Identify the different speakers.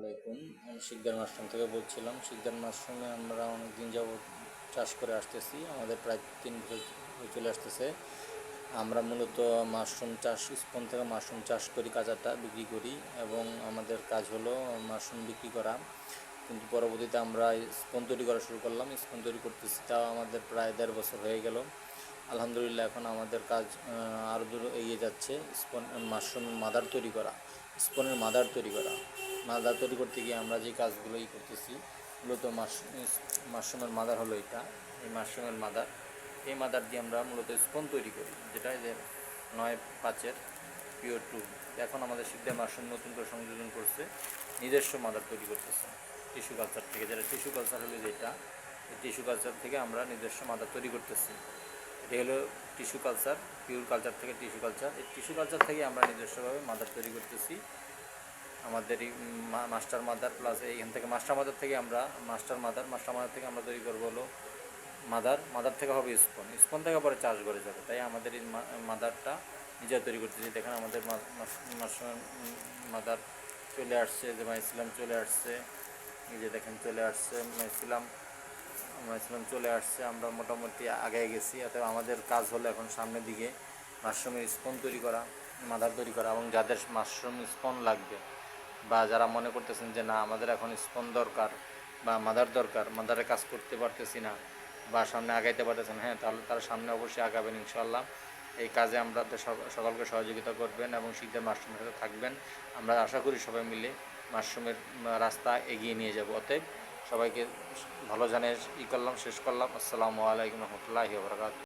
Speaker 1: আলাইকুম আমি শিকদার মাশরুম থেকে বলছিলাম। শিকদার মাশরুমে আমরা অনেক দিন চাষ করে আসতেছি। আমাদের প্রায় তিন বছর চলে আসতেছে। আমরা মূলত মাশরুম চাষ, স্পন থেকে মাশরুম চাষ করি, কাঁচাটা বিক্রি করি এবং আমাদের কাজ হলো মাশরুম বিক্রি করা। কিন্তু পরবর্তীতে আমরা স্পন তৈরি করা শুরু করলাম। স্পন তৈরি করতেছি তাও আমাদের প্রায় দেড় বছর হয়ে গেল। আলহামদুলিল্লাহ, এখন আমাদের কাজ আরও দূর এগিয়ে যাচ্ছে। স্পন, মাশরুম, মাদার তৈরি করা। স্পনের মাদার তৈরি করা। মাদার তৈরি করতে গিয়ে আমরা যে কাজগুলোই করতেছি, মূলত মাশরুম মাশরুমের মাদার হলো এটা, এই মাশরুমের মাদার। এই মাদার দিয়ে আমরা মূলত স্পন তৈরি করি, যেটা এদের নয় পাঁচের পিওর টু। এখন আমাদের সিদ্ধা মাশরুম নতুন করে সংযোজন করছে, নিজস্ব মাদার তৈরি করতেছে। টিস্যু কালচার থেকে, যেটা টিস্যু কালচার হলো যেটা, এই টিস্যু কালচার থেকে আমরা নিজস্ব মাদার তৈরি করতেছি। এটা হলো টিস্যু কালচার পিওর কালচার থেকে টিস্যু কালচার। এই টিস্যু কালচার থেকে আমরা নিজস্বভাবে মাদার তৈরি করতেছি। আমাদের মাস্টার মাদার প্লাস এইখান থেকে মাস্টার মাদার থেকে আমরা, মাস্টার মাদার মাস্টার মাদার থেকে আমরা তৈরি করব হলো মাদার। মাদার থেকে হবে স্পন। স্পন থেকে পরে চাষ করে যাবে। তাই আমাদের এই মাদারটা নিজে তৈরি করতেছি। দেখেন আমাদের মাদার চলে আসছে, যে মাইসিলাম চলে আসছে। যে দেখেন চলে আসছে মাইসিলাম মাইসিলাম চলে আসছে, আমরা মোটামুটি আগে গেছি। অতএব আমাদের কাজ হলো এখন সামনের দিকে মাশরুমের স্পন তৈরি করা, মাদার তৈরি করা এবং যাদের মাশরুম স্পন লাগবে বা যারা মনে করতেছেন যে না, আমাদের এখন স্পন দরকার বা মাদার দরকার, মাদারে কাজ করতে পারতেছি না বা সামনে আগাইতে পারতেছেন হ্যাঁ তাহলে তারা সামনে অবশ্যই আগাবেন ইনশাল্লাহ এই কাজে আমরা সকলকে সহযোগিতা করবেন এবং শীতের মাশরুমের সাথে থাকবেন। আমরা আশা করি সবাই মিলে মাশরুমের রাস্তা এগিয়ে নিয়ে যাব। অতএব সবাইকে ভালো জানিয়ে ই করলাম শেষ করলাম। আসসালামু আলাইকুম রহমতুল্লাহি বরকাত